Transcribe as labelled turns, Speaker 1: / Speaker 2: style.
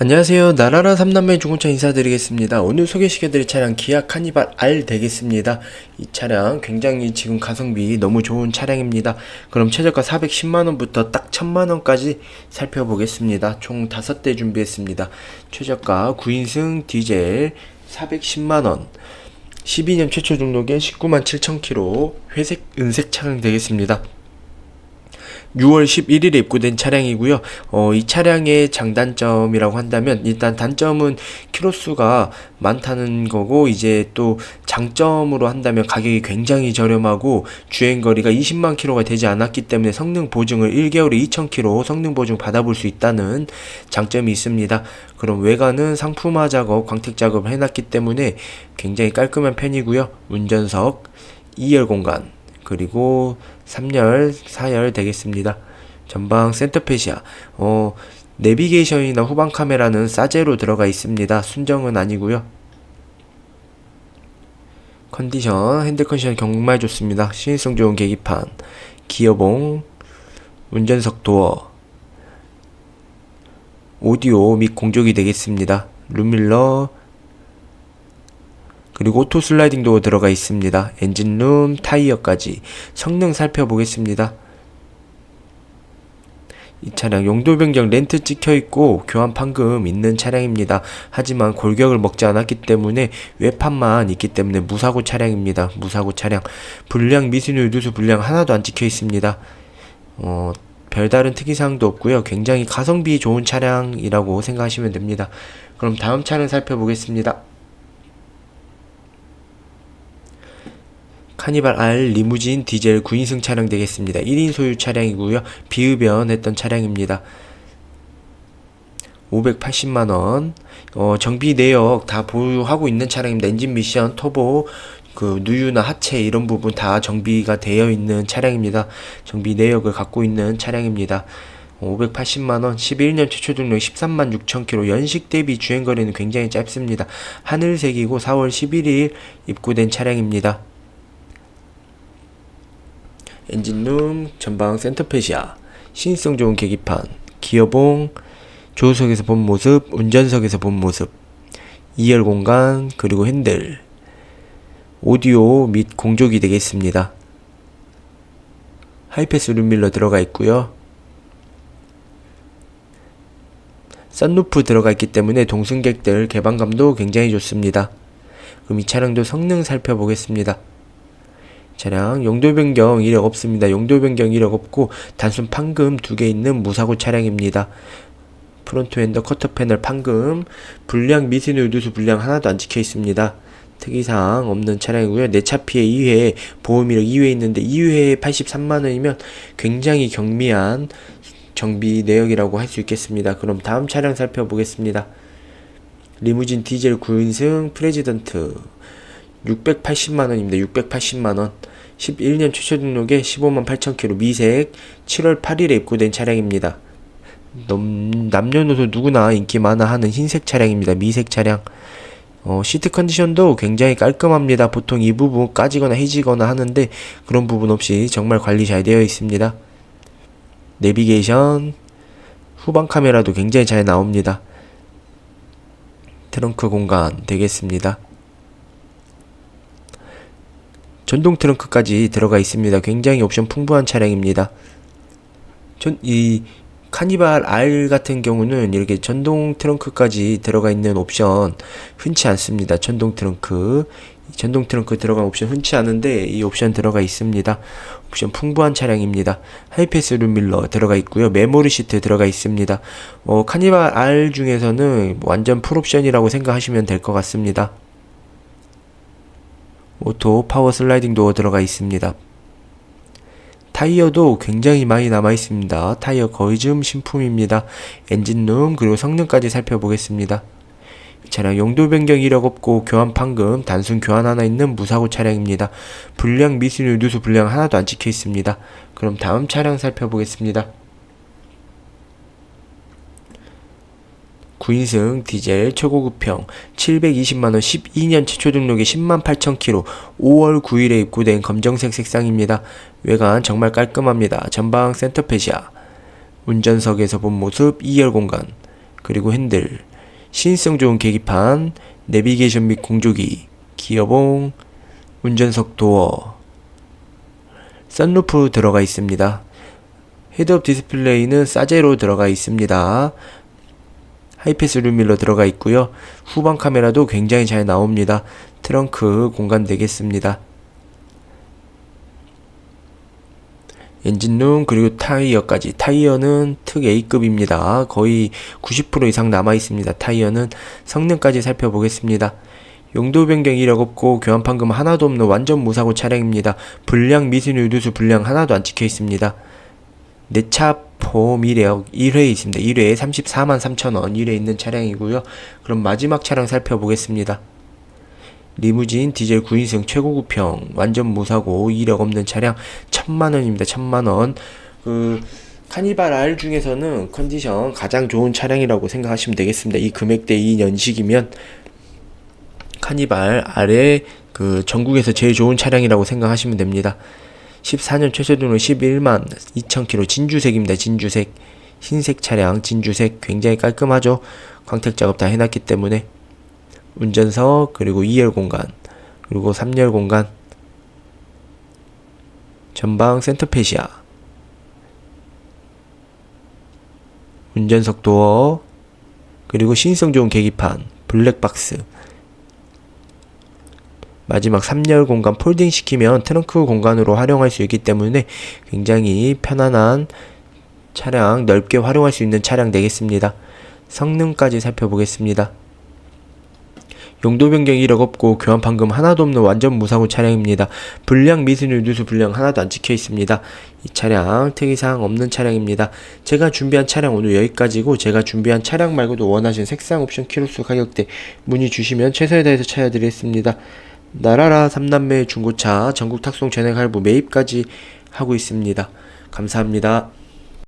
Speaker 1: 안녕하세요. 나라라 삼남매 중고차 인사드리겠습니다. 오늘 소개시켜드릴 차량 기아 카니발 R 되겠습니다. 이 차량 굉장히 지금 가성비 너무 좋은 차량입니다. 그럼 최저가 410만원부터 딱 1000만원까지 살펴보겠습니다. 총 5대 준비했습니다. 최저가 9인승 디젤 410만원 12년 최초 등록에 19만 7천km 회색 은색 차량 되겠습니다. 6월 11일에 입고된 차량이고요. 어, 이 차량의 장단점이라고 한다면 일단 단점은 키로수가 많다는 거고 이제 또 장점으로 한다면 가격이 굉장히 저렴하고 주행 거리가 20만 킬로가 되지 않았기 때문에 성능 보증을 1개월에 2,000km 성능 보증 받아볼 수 있다는 장점이 있습니다. 그럼 외관은 상품화 작업, 광택 작업을 해놨기 때문에 굉장히 깔끔한 편이고요. 운전석, 2열 공간, 그리고 3열, 4열 되겠습니다. 전방 센터페시아. 어, 내비게이션이나 후방 카메라는 싸제로 들어가 있습니다. 순정은 아니고요. 컨디션, 핸들 컨디션 정말 좋습니다. 신인성 좋은 계기판, 기어봉, 운전석 도어, 오디오 및 공조기 되겠습니다. 룸밀러, 그리고 오토 슬라이딩 도어 들어가 있습니다. 엔진룸, 타이어까지 성능 살펴보겠습니다. 이 차량 용도 변경 렌트 찍혀 있고 교환 판금 있는 차량입니다. 하지만 골격을 먹지 않았기 때문에 외판만 있기 때문에 무사고 차량입니다. 무사고 차량. 불량 미순율 누수 불량 하나도 안 찍혀 있습니다. 어, 별다른 특이사항도 없고요. 굉장히 가성비 좋은 차량이라고 생각하시면 됩니다. 그럼 다음 차량 살펴보겠습니다. 카니발 R 리무진 디젤 9인승 차량 되겠습니다. 1인 소유 차량이고요. 비흡연했던 차량입니다. 580만원. 어, 정비 내역 다 보유하고 있는 차량입니다. 엔진 미션, 터보, 그 누유나 하체 이런 부분 다 정비가 되어 있는 차량입니다. 정비 내역을 갖고 있는 차량입니다. 580만원, 11년 최초 등록 13만 6천km, 연식 대비 주행거리는 굉장히 짧습니다. 하늘색이고 4월 11일 입고된 차량입니다. 엔진룸, 전방 센터페시아, 신성 좋은 계기판, 기어봉, 조수석에서 본 모습, 운전석에서 본 모습, 2열 공간, 그리고 핸들, 오디오 및 공조기 되겠습니다. 하이패스 룸밀러 들어가 있고요. 썬루프 들어가 있기 때문에 동승객들 개방감도 굉장히 좋습니다. 그럼 이 차량도 성능 살펴보겠습니다. 차량 용도 변경 이력 없습니다. 용도 변경 이력 없고 단순 판금 두 개 있는 무사고 차량입니다. 프론트 엔더 커터 패널 판금 불량 미스누 누수 불량 하나도 안 찍혀 있습니다. 특이사항 없는 차량이고요. 내차 피해 2회 보험 이력 2회 있는데 2회에 83만 원이면 굉장히 경미한 정비 내역이라고 할 수 있겠습니다. 그럼 다음 차량 살펴보겠습니다. 리무진 디젤 9인승 프레지던트 680만원입니다. 680만원. 11년 최초 등록에 15만 8천km 미색 7월 8일에 입고된 차량입니다. 남, 남녀노소 누구나 인기 많아 하는 흰색 차량입니다. 미색 차량. 어, 시트 컨디션도 굉장히 깔끔합니다. 보통 이 부분 까지거나 해지거나 하는데 그런 부분 없이 정말 관리 잘 되어 있습니다. 내비게이션, 후방 카메라도 굉장히 잘 나옵니다. 트렁크 공간 되겠습니다. 전동 트렁크까지 들어가 있습니다. 굉장히 옵션 풍부한 차량입니다. 전, 이 카니발 R 같은 경우는 이렇게 전동 트렁크까지 들어가 있는 옵션 흔치 않습니다. 전동 트렁크. 전동 트렁크 들어간 옵션 흔치 않은데 이 옵션 들어가 있습니다. 옵션 풍부한 차량입니다. 하이패스 룸밀러 들어가 있고요. 메모리 시트 들어가 있습니다. 어, 카니발 R 중에서는 완전 풀옵션이라고 생각하시면 될 것 같습니다. 오토 파워 슬라이딩 도어 들어가 있습니다. 타이어도 굉장히 많이 남아 있습니다. 타이어 거의 좀 신품입니다. 엔진룸 그리고 성능까지 살펴보겠습니다. 이 차량 용도 변경 이력 없고 교환 판금 단순 교환 하나 있는 무사고 차량입니다. 불량 미순율 누수 불량 하나도 안 찍혀 있습니다. 그럼 다음 차량 살펴보겠습니다. 9인승 디젤 최고급형 720만원 12년 최초 등록에 10만 8천km 5월 9일에 입고된 검정색 색상입니다. 외관 정말 깔끔합니다. 전방 센터페시아 운전석에서 본 모습 2열 공간 그리고 핸들 시인성 좋은 계기판, 내비게이션 및 공조기, 기어봉, 운전석 도어, 썬루프 들어가 있습니다. 헤드업 디스플레이는 사제로 들어가 있습니다. 하이패스 룸밀러 들어가 있고요. 후방 카메라도 굉장히 잘 나옵니다. 트렁크 공간 되겠습니다. 엔진룸 그리고 타이어까지 타이어는 특 A급입니다. 거의 90% 이상 남아 있습니다. 타이어는 성능까지 살펴보겠습니다. 용도 변경 이력 없고 교환 판금 하나도 없는 완전 무사고 차량입니다. 불량 미순 유두수 불량 하나도 안 찍혀 있습니다. 내차 보험 이력 1회에 있습니다. 1회에 34만 3천원 1회에 있는 차량이고요. 그럼 마지막 차량 살펴보겠습니다. 리무진 디젤 9인승 최고급형 완전 무사고 이력 없는 차량 천만 원입니다. 천만 원. 그 카니발 R 중에서는 컨디션 가장 좋은 차량이라고 생각하시면 되겠습니다. 이 금액대 이 연식이면 카니발 R의 그 전국에서 제일 좋은 차량이라고 생각하시면 됩니다. 14년 최저등록 11만 2,000km 진주색입니다. 진주색. 흰색 차량 진주색. 굉장히 깔끔하죠. 광택 작업 다 해놨기 때문에. 운전석 그리고 2열 공간 그리고 3열 공간. 전방 센터페시아. 운전석 도어 그리고 신성 좋은 계기판 블랙박스 마지막 3열 공간 폴딩 시키면 트렁크 공간으로 활용할 수 있기 때문에 굉장히 편안한 차량 넓게 활용할 수 있는 차량 되겠습니다. 성능까지 살펴보겠습니다. 용도 변경 이력 없고 교환 판금 하나도 없는 완전 무사고 차량입니다. 불량 미순율 누수 불량 하나도 안 찍혀 있습니다. 이 차량 특이사항 없는 차량입니다. 제가 준비한 차량 오늘 여기까지고 제가 준비한 차량 말고도 원하시는 색상 옵션 키로수 가격대 문의 주시면 최선을 다해서 찾아드리겠습니다. 나라라 삼남매 중고차 전국 탁송 전액 할부 매입까지 하고 있습니다. 감사합니다.